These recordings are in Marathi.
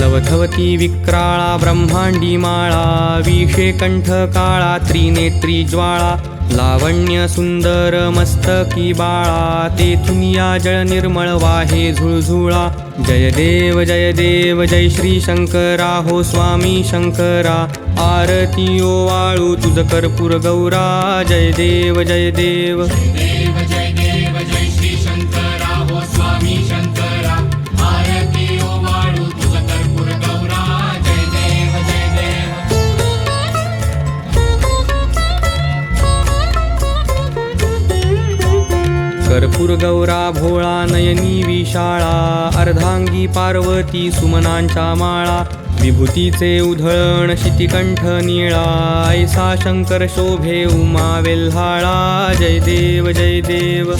लवथवती विक्राळा ब्रह्मांडी माळा विषे कंठ काळा त्रिनेत्री ज्वाळा लावण्य सुंदर मस्तकी बाळा तेथून या जळ निर्मळ वाहे झुळझुळा जय देव जय देव जय श्री शंकरा हो स्वामी शंकरा आरती ओ वाळू तुझ कर्पूर गौरा जय देव जय देव. देव जय देव जय श्री शंकरा हो स्वामी शंकरा. कर्पूर गौरा भोळा नयनी विशाळा अर्धांगी पार्वती सुमनांच्या माळा विभूतीचे उधळण शितिकंठ निळा ऐसा शंकर शोभे उमा वेल्हाळा जय देव जय देव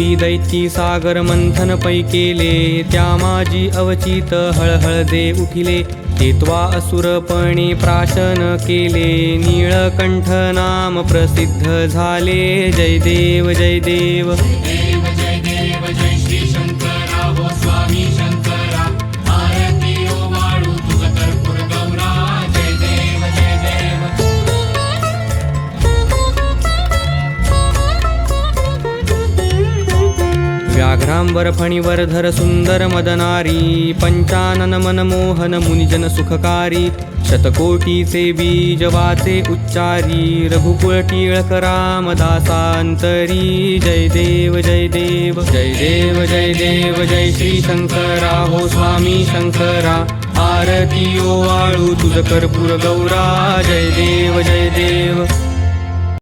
देवी दैती सागर मंथन पै केले त्या माझी अवचित हळहळ दे उठिले. तेत्वा असुरपणे प्राशन केले नीळकंठ नाम प्रसिद्ध झाले. जय देव जय देव. देव जय देव जय श्री पीतांबर फणीवर धर सुंदर मदनारी पंचानन मनमोहन मुनिजन सुखकारी शतकोटीचे बीज वाचे उच्चारी रघुकुळ टिळक रामदासांतरी जय देव जय देव जय देव जय देव जय श्री शंकरा हो स्वामी शंकरा आरती ओ वाळू तुझ कर्पूर गौरा जय देव.